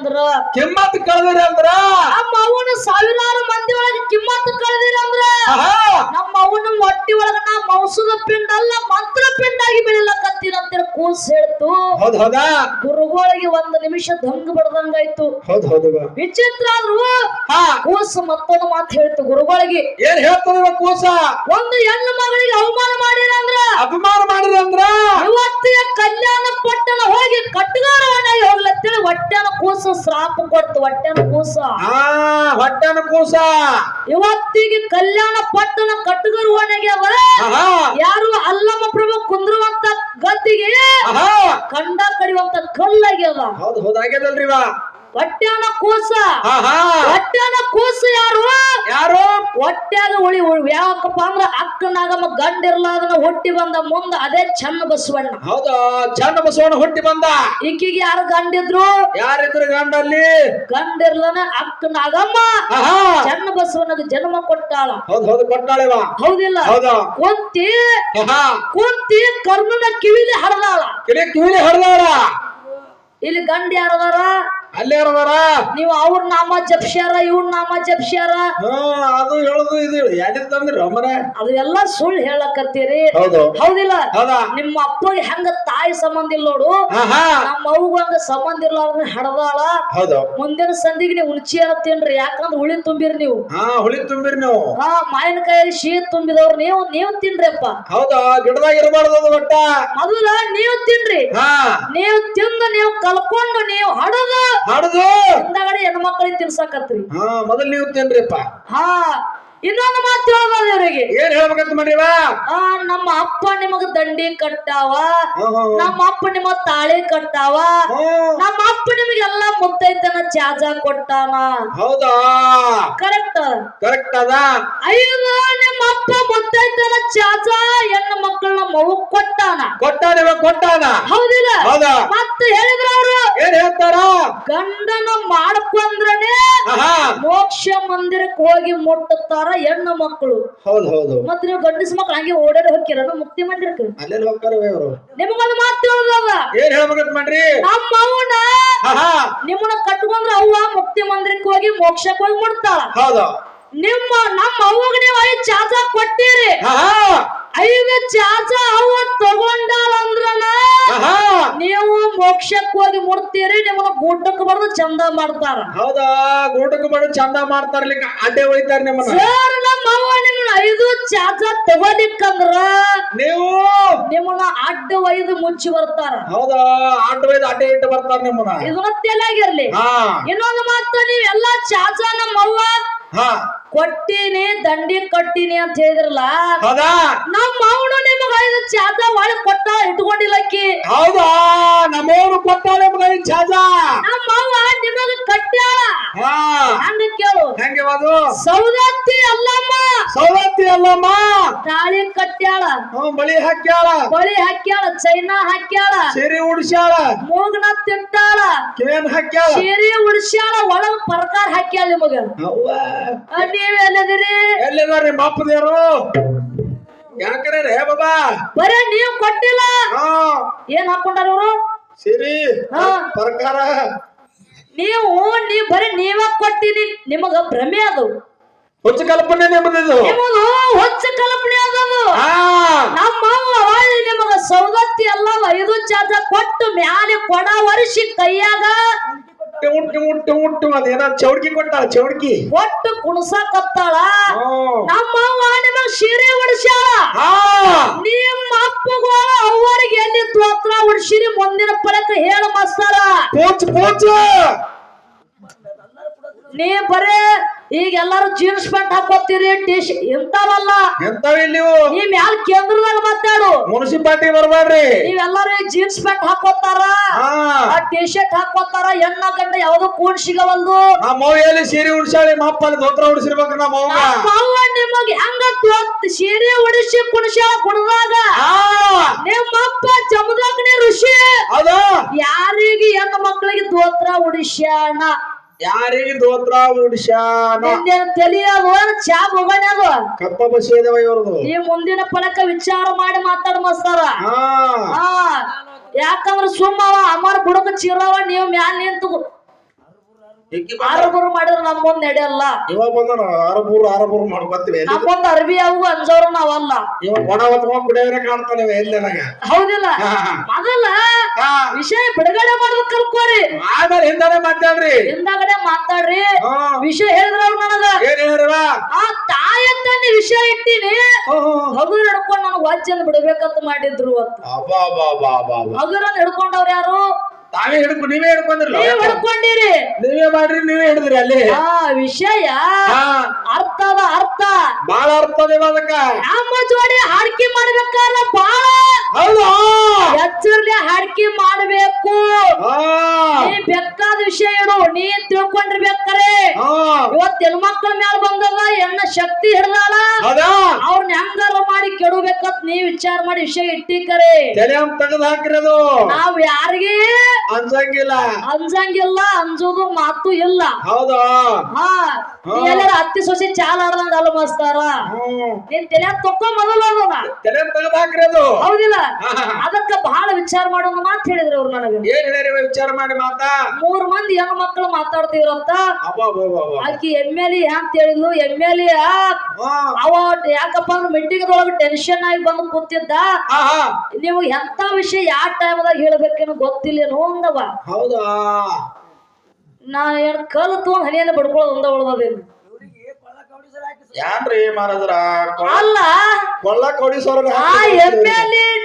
ಅಂದ್ರ ಕಿಮ್ಮತ್ ಕಳೆದ್ರಿ ಅಂದ್ರ ನಮ್ಮ ಅವನು ಸಾವಿರಾರು ಮಂದಿ ಒಳಗೆ ಕಿಮ್ಮತ್ತು ಕಳೆದಿರ ಅಂದ್ರ ನಮ್ಮ ಅವನ ಹೊಟ್ಟಿ ಒಳಗ ನಾ ಮೌಸದ ಪಿಂಡ ಅಲ್ಲ ಮಂತ್ರ ಪಿಂಡಾಗಿ ಬೆಳಿಲಕತ್ತೀನ ಅಂತೇಳಿ ಕೂಸ್ ಹೇಳ್ತು. ಗುರುಗಳಿಗೆ ಒಂದು ನಿಮಿಷ ದಂಗ ಬಡದಂಗಾಯ್ತು. ವಿಚಿತ್ರ ಆದ್ರೂ ಹಾ. ಕೂಸ್ ಮತ್ತೊಂದು ಮಾತು ಹೇಳ್ತು ಗುರುಗಳಿಗೆ. ಏನ್ ಹೇಳ್ತದ ಕೂಸ? ಒಂದು ಹೆಣ್ಣು ಮಗಳಿಗೆ ಅವಮಾನ ಮಾಡಿರ ಅಂದ್ರ? ಅಪಮಾನ ಮಾಡಿರ ಅಂದ್ರ? ಇವತ್ತಿನ ಕಲ್ಯಾಣ ಪಟ್ಟಣ ಹೋಗಿ ಕಟ್ಟಗಾರವನಾಗಿ ಹೋಗ್ಲತ್ತೇಳಿ ಹೊಟ್ಟೆನ ಕೂಸ ಶ್ರಾಪ ಕೊಡ್ತು ಹೊಟ್ಟೆನ ಕೂಸ. ಹೊಟ್ಟೆನ ಕೂಸ. ಇವತ್ತಿಗೆ ಕಲ್ಯಾಣ ಪಟ್ಟಣ ಕಟ್ಟಗಾರ ಆಹಾ. ಯಾರು ಅಲ್ಲಮ್ಮ ಪ್ರಭು ಕುಂದ್ರುವಂತ ಗದ್ದಿಗೆ? ಕಂಡ ಕಡಿಯುವಂತ ಕಲ್ಲಾಗ್ಯದ ಹೌದ್ ಹೌದ್ ಆಗ್ಯದಲ್ರಿ ಇವ. ಹೊಟ್ಯಾನ ಕೂಸ. ಹೊಟ್ಯಾನ ಕೂಸ ಯಾರು? ಯಾರು? ಹೊಟ್ಯಾಗ ಉಳಿ ಯಾವಪ್ಪ ಯಾಕಪ್ಪ ಅಂದ್ರ ಅಕ್ಕ ನಾಗಮ್ಮ ಗಂಡ ಇರ್ಲಾದನ ಹುಟ್ಟಿ ಬಂದ ಮುಂದ ಅದೇ ಚನ್ನ ಬಸವಣ್ಣ. ಹೌದಾ? ಚನ್ನ ಬಸವಣ್ಣ ಹುಟ್ಟಿ ಬಂದ? ಈಕಿಗೆ ಯಾರು ಗಂಡಿದ್ರು? ಯಾರಿದ್ರು ಗಂಡಲ್ಲಿ? ಗಂಡ ಇರ್ಲನ ಅಕ್ಕ ನಾಗಮ್ಮ ಆಹಾ! ಚನ್ನ ಬಸವಣ್ಣಗ ಜನ್ಮ ಕೊಟ್ಟಾಳ. ಹೌದು ಹೌದು ಕೊಟ್ಟಾಳೆವ? ಹೌದಿಲ್ಲ? ಹೌದಾ? ಕುಂತಿ ಕುಂತಿ ಕರ್ಣನ ಕಿವಿಲಿ ಹಡದಾಳ ಕಿಡಿ ಕಿವಿಲಿ ಹೊಡೆದಾಳ ಇಲ್ಲಿ ಗಂಡ ಯಾರದಾರ? ಅಲ್ಲೇ ಇರದಾರ ನೀವು ಅವ್ರ ನಾಮ ಜಪ್ಸ್ಯಾರ ಇವ್ರ ನಾಮ ಜಪ್ಸ್ಯಾರ? ಅದು ಹೇಳುದು ಇದು ತಂದ್ರಿ ಅಮ್ಮರ ಅದು ಎಲ್ಲ ಸುಳ್ಳು ಹೇಳಕತ್ತೀರಿ. ಹೌದು. ಹೌದಿಲ್ಲ? ಹೌದಾ? ನಿಮ್ಮ ಅಪ್ಪಗೆ ಹೆಂಗ ತಾಯಿ ಸಂಬಂಧ ಇಲ್ಲ ನೋಡು. ನಮ್ಮ ಅವ್ಗ ಹಂಗ ಸಂಬಂಧ ಇರ್ಲಾರ್ದ ಹಡದಾಳ. ಹೌದು. ಮುಂದಿನ ಸಂದಿಗೆ ನೀವು ಉಳ್ಚಿ ತಿನ್ರಿ ಯಾಕಂದ್ರ ಹುಳಿ ತುಂಬಿರಿ ನೀವು. ಹಾ ಹುಳಿ ತುಂಬಿರಿ ನೀವು. ಹಾ ಮಾವಿನಕಾಯಿ ಶೀತ ತುಂಬಿದವ್ರು ನೀವು ನೀವು ತಿನ್ರಿಪ್ಪ. ಹೌದಾ? ಗಿಡದಾಗ ಇರಬಾರ್ದು ಅದು ಒಟ್ಟ. ಮೊದಲ ನೀವು ತಿನ್ರಿ. ಹಾ. ನೀವು ತಿಂದು ನೀವು ಕಲ್ಕೊಂಡು ನೀವು ಹಡದು. ಹಾಡುದು? ಹಿಂದಗಡೆ ಹೆಣ್ಮಕ್ಳಿಗೆ ತಿನ್ಸಾಕತ್ರಿ. ಹಾ ಮೊದಲು ನೀವು ತಿನ್ರಿಪ್ಪ. ಹಾ ಇನ್ನೊಂದು ಮಾತು ಹೇಳ್ಬೋದು ಅವರಿಗೆ. ಏನ್ ಹೇಳ್ಬೇಕಂತ ಮಾಡಿವ? ಆ ನಮ್ಮ ಅಪ್ಪ ನಿಮಗ ದಂಡಿ ಕಟ್ಟಾವ. ನಮ್ಮ ಅಪ್ಪ ನಿಮಗ ತಾಳಿ ಕಟ್ತಾವ ನಮ್ಮ ಅಪ್ಪ ನಿಮಗೆಲ್ಲ ಮುತ್ತೈತನ ಜಾಜ ಕೊಟ್ಟಾನ. ಹೌದಾ? ಕರೆಕ್ಟ್ ಕರೆಕ್ಟ್ ಅದ? ಐದು ನಿಮ್ಮ ಅಪ್ಪ ಮುತ್ತೈತನ ಜಾಜ ಹೆಣ್ಣು ಮಕ್ಕಳನ್ನ ಮಗು ಕೊಟ್ಟಾನ. ಕೊಟ್ಟಾನ ಕೊಟ್ಟಾನ? ಹೌದಿಲ್ಲ? ಹೌದಾ? ಮತ್ತೆ ಹೇಳಿದ್ರ ಅವರು? ಏನ್ ಹೇಳ್ತಾರ? ಗಂಡನ ಮಾಡ್ಕೊಂಡ್ರನೆ ಮೋಕ್ಷ ಮಂದಿರಕ್ಕೆ ಹೋಗಿ ಮುಟ್ಟುತ್ತಾರ ಹೆಣ್ಣು ಮಕ್ಕಳು. ಹೌದು ಹೌದು. ಮತ್ ನೀವು ಗಂಡಸ ಮಕ್ಕಳು ಹಂಗೆ ಓಡಾಡ ಹೋಗ್ತೀರ ಮುಕ್ತಿ ಮಂದಿರಕ್ಕೆ. ಹೋಗ್ತಾರ ಇವರು. ನಿಮಗೊಂದು ಮಾತು ಏನ್ ಹೇಳ್ಬೇಕಂತ ಮಾಡ್ರಿ? ನಮ್ಮ ಅವನ ನಿಮ್ಮನ್ನ ಕಟ್ಕೊಂಡ್ರ ಅವ್ವ ಮುಕ್ತಿ ಮಂದಿರಕ್ಕೆ ಹೋಗಿ ಮೋಕ್ಷಕ್ಕೆ ಹೋಗಿ ಮುಡ್ತಾಳ ಹೌದು. ನಿಮ್ಮ ನಮ್ಮ ಅವ್ವಗ ನೀವು ಚಾಚಾ ಚಾರ್ಜ ಕೊಟ್ಟಿರಿ. ಐದು ಚಾಚ ಅವ್ವ ತಗೊಂಡಾಳ ಅಂದ್ರನ ಆಹಾ. ನೀವು ಮೋಕ್ಷಕ್ಕೆ ಹೋಗಿ ಮುಡ್ತೀರಿ ನಿಮ್ಮನ್ನ ಗೂಟಕ್ಕೆ ಬಡ್ದು ಚಂದ ಮಾಡ್ತಾರ. ಹೌದಾ? ಗೂಟಕ್ಕೆ ಮಾಡಿ ಚಂದ ಮಾಡ್ತಾರ ಅಡ್ಡೆ ಒಯ್ತಾರ ನಿಮ್ಮನ್ನ? ಸರ್ ನಮ್ಮ ಅವ್ವ ನಿಮ್ಮನ್ನ ಐದು ಚಾಚ ತಗೋಲಿಕ್ಕಂದ್ರ ನೀವು? ನಿಮ್ಮನ್ನ ಅಡ್ಡ ಒಯ್ದು ಮುಚ್ಚಿ ಬರ್ತಾರ. ಹೌದಾ? ಆಟ ಒಯ್ದು ಅಡ್ಡೆ ಇಟ್ಟು ಬರ್ತಾರ ನಿಮ್ಮನ್ನ? ಇದು ಮತ್ತೆ ಹಾ. ಇನ್ನೊಂದು ಮಾತು ನೀವೆಲ್ಲ ಚಾಚ ನಮ್ಮ ಅವ್ವ ಕೊಟ್ಟಿನಿ ದಂಡಿ ಕಟ್ಟಿನಿ ಅಂತ ಹೇಳಿದ್ರಲ್ಲ? ನಮ್ಮ ಅವನು ನಿಮಗ ಐದು ಚಾದ ಒಳಗೆ ಕೊಟ್ಟ ಇಟ್ಕೊಂಡಿಲ್ಲಕ್ಕಿ ಹೌದಾ? ನಮ್ಮವ್ರು ಕೊಟ್ಟಾಳೆ ಐದು ಚಾದ ನಮ್ಮ ಅವ್ವ ನಿಮಗ ಕಟ್ಟ ಹಾ. ಹಂಗ ಕೇಳು. ಹೆಂಗೆ ಅದು ಸೌದತ್ತಿ ಅಲ್ಲಮ್ಮ. ಸೌದತ್ತಿ ಅಲ್ಲಮ್ಮ. ತಾಳಿ ಕಟ್ಟ್ಯಾಳ. ಬಳಿ ಹಾಕ್ಯಾಳ. ಬಳಿ ಹಾಕ್ಯಾಳ ಚೈನಾ ಹಾಕ್ಯಾಳ. ಸೀರೆ ಉಡ್ಸ್ಯಾಳ. ಮೂಗ್ನ ತಿಂತಾಳ. ಕಿವೇನ್ ಹಾಕ್ಯಾಳ. ಸೀರೆ ಉಡ್ಸ್ಯಾಳ. ಪರ್ಕಾರ ಹಾಕ್ಯಾಳ ನಿಮಗ ಅವ್ವ. ನೀವೇನದಿರಿ? ಎಲ್ಲಿದಾರ ನಿಮ್ಮ ಅಪ್ಪದೇರು ಯಾಕರೆ ರೇ ಬಾಬಾ? ಬರೇ ನೀವ್ ಕೊಟ್ಟಿಲ್ಲ. ಹಾ. ಏನ್ ಹಾಕೊಂಡಾರ ಸಿರಿ ಹಾ. ಸರ್ಕಾರ ನೀವು ನೀವ್ ಬರೀ ನೀವ ಕೊಟ್ಟಿನಿ. ನಿಮಗ ಭ್ರಮೆ ಅದು. ಹೊಚ್ಚ ಕಲ್ಪನೆ ನಿಮ್ಮದಿದು ನಿಮಗ ಹೊಚ್ಚ ಕಲ್ಪನೆ ಅದದು ಹಾ. ನಮ್ಮ ಅವ್ವ ಹೊಳ್ಳಿ ನಿಮಗ ಸೌದತ್ತಿ ಎಲ್ಲ ಐದು ಚಾದ ಕೊಟ್ಟು ಮ್ಯಾಲೆ ಕೊಡ ವರ್ಷಿ ಕೈಯಾಗ. ಉಂಟು ಉಂಟು ಉಂಟು. ಅದೇನ ಚೌಡ್ಕಿ ಕೊಟ್ಟಾಳ ಚೌಡ್ಕಿ? ಒಟ್ಟು ಕುಣಸಾಕತ್ತಾಳ. ನಮ್ಮ ಅವ್ವ ನಿಮಗ ಸೀರೆ ಉಡ್ಸ್ಯಾಳ ಹಾ ನಿಮ್ಮ ಅಪ್ಪಗೂ ಅವ್ವರಿಗೆ ಎಲ್ಲಿ ತೋತ್ರ ಉಡ್ಸಿರಿ ಮುಂದಿನ ಪಲಕ ಹೇಳ ಮಸ್ತಾರ. ಪೋಚ್ ಪೂಚ್. ನೀ ಬರೇ ಈಗ ಎಲ್ಲಾರು ಜೀನ್ಸ್ ಪ್ಯಾಂಟ್ ಹಾಕೋತೀರಿ ಟಿ ಎಂತಾವ ನೀವು? ನೀ ಮ್ಯಾಲ ಕೇಂದ್ರದಾಗ ಮಾತಾಡು. ಮುನ್ಸಿಪಾಲ್ಟಿ ಬರ್ಬೇಡ್ರಿ ನೀವೆಲ್ಲರೂ ಜೀನ್ಸ್ ಪ್ಯಾಂಟ್ ಹಾಕೋತಾರ? ಟಿ ಶರ್ಟ್ ಹಾಕೋತಾರ ಹೆಣ್ಣ ಗಂಡ ಯಾವ್ದು ಕೂಡ್ ಸಿಗವಲ್ದು. ನಮ್ಮ ಎಲ್ಲಿ ಸೀರೆ ಉಡ್ಸಾಳಿ ಅಲ್ಲಿ ದೋತ್ರ ಉಡಿಸಿರ್ಬೇಕು ನಮ್ಮ ಅವ್ವ ನಿಮಗ್ ಹೆಂಗ ಸೀರೆ ಉಡಿಸಿ ಕುಣಿಸ್ಯಾಳ ಕುಣದಾಗ. ನಿಮ್ಮ ಅಪ್ಪ ಜಮದಗ್ನಿ ಋಷಿ. ಅದ ಯಾರಿಗೆ ಹೆಣ್ಣು ಮಕ್ಕಳಿಗೆ ದೋತ್ರ ಉಡಿಸ್ಯಾಣ? ಯಾರಿಗೆ ದೋತ್ರ ಉಡ್ಸ್ಯಾನ ತಿಳಿಯೋದು ಚಾ ಹೋಗೋಣ ಅದು ಕಪ್ಪ ಬಸಿಯದವ ಇವ್ರದು? ಈ ಮುಂದಿನ ಫಲಕ ವಿಚಾರ ಮಾಡಿ ಮಾತಾಡ ಮಸ್ತಾರ. ಯಾಕಂದ್ರ ಸುಮ್ಮವ ಅಮರ ಬುಡಕ ಚಿರವ ನೀವು ಮ್ಯಾಲ ನಿಂತು ಬಂದ? ಆರಬರು ಮಾಡಿದ್ರೆ ನಮ್ಮ ಮುಂದ್ ನಡೆಯಲ್ಲ ಇವಾಗ ಬಂದನ? ಆರಬೂರು ಆರಬೂರು ಮಾಡ್ಕೊತೀವಿ ನಮ್ಮ ಅರಬಿ ಅರ್ಬಿ ಅವು ಅಂಜೋರು ನಾವಲ್ಲ. ಇವಾಗ ಒಣ ಹೊತ್ಕೊಂಡ್ ಕುಡಿಯೋರೆ ಕಾಣ್ತಾನೆ ಎಲ್ಲಿ ನನಗ? ಹೌದಿಲ್ಲ. ಮೊದಲ. ವಿಷಯ ಬಿಡುಗಡೆ ಮಾಡೋದ್ ಕಲ್ಕೋರಿ. ಆಮೇಲೆ ಹಿಂದಾನೆ ಮಾತಾಡ್ರಿ. ಹಿಂದಾಗಡೆ ಮಾತಾಡ್ರಿ. ವಿಷಯ ಹೇಳಿದ್ರ ಅವ್ರು ನನಗ? ಏನ್ ಹೇಳ್ರವ? ಆ ತಾಯ ತಂದೆ ವಿಷಯ ಇಟ್ಟಿನಿ. ಹಗುರ ಹಿಡ್ಕೊಂಡು ನನಗ್ ವಾಚ್ಯನ್ ಬಿಡ್ಬೇಕಂತ ಮಾಡಿದ್ರು ಅಂತ. ಹಗುರನ್ ಹಿಡ್ಕೊಂಡವ್ರ ಯಾರು? ತಾವೇ ಹಿಡ್ಕೊ ನೀವೇ ಹಿಡ್ಕೊಂಡ್ರಿ ನೀವ್ ಹಿಡ್ಕೊಂಡಿರಿ. ನೀವೇ ಮಾಡ್ರಿ ನೀವೇ ಹಿಡಿದ್ರಿ ಅಲ್ಲಿ. ಆ ವಿಷಯ ಹಾ. ಅರ್ಥದ ಅರ್ಥ. ಬಾಳ ಅರ್ಥದ ಅದಕ್ಕ. ನಮ್ಮ ಜೋಡಿ ಹಾಡ್ಕಿ ಮಾಡ್ಬೇಕಾರ ಬಾಳ ಹೌದು. ಎಚ್ಚರ್ಲೆ ಹಾಡ್ಕಿ ಮಾಡ್ಬೇಕು. ಹಾ. ನೀ ಬೇಕಾದ ವಿಷಯ ಇಡು ನೀ ತಿಳ್ಕೊಂಡಿರ್ಬೇಕಾರೆ. ಹಾ. ಇವತ್ ಹೆಣ್ಮಕ್ಳ ಮ್ಯಾಲ ಬಂದದ ಎಣ್ಣ ಶಕ್ತಿ ಹಿಡ್ದಾಳ. ಹೌದಾ? ಅವ್ರನ್ನ ಹೆಂಗಾರ ಮಾಡಿ ಕೆಡಬೇಕಂತ ನೀ ವಿಚಾರ ಮಾಡಿ ವಿಷಯ ಇಟ್ಟಿಕರೆ. ತಲೆ ಅಂತ ತೆಗೆದು ಹಾಕ್ರಿ ಅದು. ನಾವ್ ಯಾರಿಗೆ ಅನ್ಸಂಗಿಲ್ಲ ಅಂಜಂಗಿಲ್ಲ ಅಂಜೋದು ಮಾತು ಇಲ್ಲ. ಹೌದಾ? ಹಾ ಎಲ್ಲಾರ ಹತ್ತಿ ಸೊಸಿ ಚಾಲ್ ಆಡ್ದಂಗ ಅಲ್ಲ ಮಸ್ತಾರ ನೀನ್ ತಲೆ ತಕ್ಕ ಮೊದಲು ಅದನ್ನ. ತಲೆ ಅಂತ ಅದು. ಹೌದಿಲ್ಲ. ಅದಕ್ಕ ಬಹಳ ವಿಚಾರ ಮಾಡೋದು ಮಾತು ಹೇಳಿದ್ರು ಅವ್ರು ನನಗೆ. ಏನ್ ಹೇಳಿರಿ ವಿಚಾರ ಮಾಡಿ ಮಾತಾ? ಮೂರ್ ಮಂದಿ ಹೆಣ್ಣು ಮಕ್ಕಳು ಮಾತಾಡ್ತಿವ್ರಂತ. ಆಕಿ ಎಂ ಎಲ್ ಎ ಅಂತ ಹೇಳಿದ್ಲು ಎಂ ಎಲ್ ಎ ಅವ ಯಾಕಪ್ಪ ಅಂದ್ರೆ ಮೀಟಿಂಗ್ ಒಳಗೆ ಟೆನ್ಷನ್ ಆಗಿ ಬಂದು ಕೂತಿದ್ದ. ನೀವು ಎಂತ ವಿಷಯ ಯಾವ ಟೈಮ್ದಾಗ ಹೇಳ್ಬೇಕೇನು ಗೊತ್ತಿಲ್ಲೇನೋ? ಅಂದವ ಹೌದಾ? ನಾ ಏನ್ ಕಲ್ ತೊಗೊಂಡು ಹನಿಯನ್ನ ಬಡ್ಕೊಳ್ಳೋದು ಒಂದ ಉಳ್ದದೇನು ಯಾನ್ರಿ ಮಾರದ್ರ? ಅಲ್ಲ ಕೊಳ್ಳ ಕೊಡಿಸೋರ ಆ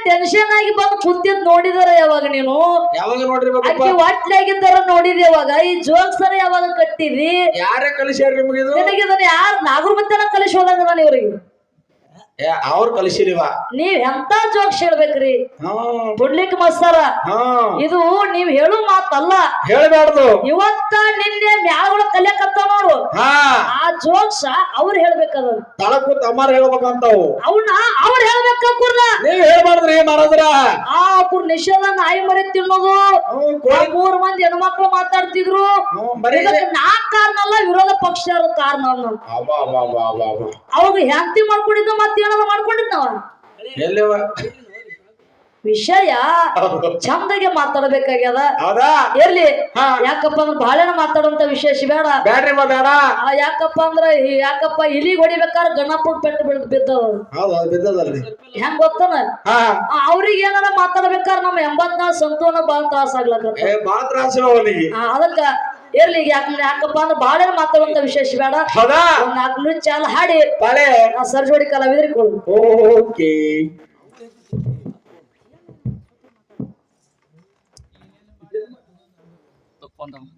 ಟೆನ್ಷನ್ ಆಗಿ ಬಂದು ಕುಂತಿದ್ ನೋಡಿದಾರ ಯಾವಾಗ ನೀನು? ಯಾವಾಗ ನೋಡ್ರಿ ಒಟ್ಲಾಗಿದ್ದಾರ ನೋಡಿದ ಯಾವಾಗ? ಈ ಜೋಕ್ ಸರ ಯಾವಾಗ ಕಟ್ಟಿದಿ ಯಾರೇ ಕಲಿಸ್ಯಾರ ನಿಮ್ಗೆ ನಿನಗೆ ಇದನ್ನ ಯಾರು ನಾಗರ ಮತ್ತೆ ಕಲಿಸಿ ನಾನು ಇವ್ರಿಗೆ? ಅವ್ರ ಕಲಿಸಿರಿವ ನೀವ್ ಎಂತ ಜೋಕ್ಸ್ ಹೇಳ್ಬೇಕ್ರಿ? ಹಾ. ಬುಡ್ಲಿಕ್ ಮಸ್ತಾರ ಹಾ. ಇದು ನೀವ್ ಹೇಳು ಮಾತಲ್ಲ. ಹೇಳ್ಬಾರ್ದು ಇವತ್ತ ನಿನ್ನೆ ಹಾ ಜೋಕ್ಸ ಅವ್ರು ಹೇಳ್ಬೇಕದ ತಳಕು ತಮ್ಮಾರ ಹೇಳ್ಬೇಕಂತಾವು. ಅವನ್ನ ಅವ್ರು ಹೇಳ್ಬೇಕೂರ್ನ ನೀವ್ ಹೇಳ್ಬಾರ್ದ್ರಿ ಮಾರದ್ರ ಆ ಕುರ್ ನಿಷೇಧ ನಾಯಿ ಮರಿ ತಿನ್ನೋದು. ಹ್ಮ್, ಆ ಕೋಳಿ- ಮೂರ್ ಮಂದಿ ಹೆಣ್ಮಕ್ಳು ಮಾತಾಡ್ತಿದ್ರು. ಹ್ಮ್, ಬರೀ ಇದಕ್ಕೆ ನಾ ಕಾರಣ ಅಲ್ಲ ವಿರೋಧ ಪಕ್ಷ ಕಾರಣ ಅನ್ನ ಅಬ್ಬಾ ಅಬ್ಬಾ ಅಬ್ಬಾ ಅಬ್ಬಾ ಅಬ್ಬಾ. ಅವಾಗ ಹೆಂಡತಿ ಮಾಡ್ಕೊಂಡಿದ್ದ ಮತ್ತೆ ಮಾಡ್ಕೊಂಡಿದ್ದ ಎಲ್ಲಿವ? ವಿಷಯ ಚಂದಗೆ ಮಾತಾಡಬೇಕಾಗ್ಯದ. ಹಾ. ಯಾಕಪ್ಪ ಅಂದ್ರೆ ಬಾಳೆನ ಮಾತಾಡುವಂತ ವಿಶೇಷ ಬೇಡ. ಯಾಕಪ್ಪ ಅಂದ್ರ ಯಾಕಪ್ಪ ಇಲಿಗ್ ಹೊಡಿಬೇಕಾದ್ರೆ ಗಣಪುಟ್ ಪೆಟ್ಟು ಬಿಡ್ ಬಿದ್ದವ ಹೌದು ಅದು ಬಿದ್ದದಲ್ರಿ. ಹೆಂಗ್ ಗೊತ್ತನ? ಅವ್ರಿಗೆ ಏನಾರ ಮಾತಾಡ್ಬೇಕಾದ್ರೆ ನಮ್ ಎಂಬತ್ನಾಲ್ಕು ಸಂತೋನ ಬಾಳ ತ್ರಾಸ ಆಗ್ಲಕ್ಕ ತ್ರಾಸ ಅದಕ್ಕ ಇರ್ಲಿ ಈಗ ಯಾಕ ಯಾಕಪ್ಪ ಅಂದ್ರೆ ಬಾಳೆನ ಮಾತಾಡುವಂತ ವಿಶೇಷ ಬೇಡ. ನಾಲ್ಕು ನೃತ್ಯ ಚಾಲ ಹಾಡಿ. ಸರ್ಜೋಡಿ ಕಲಾವಿದ್ರಿ ಕೊಡು ಓಕೆ. 放灯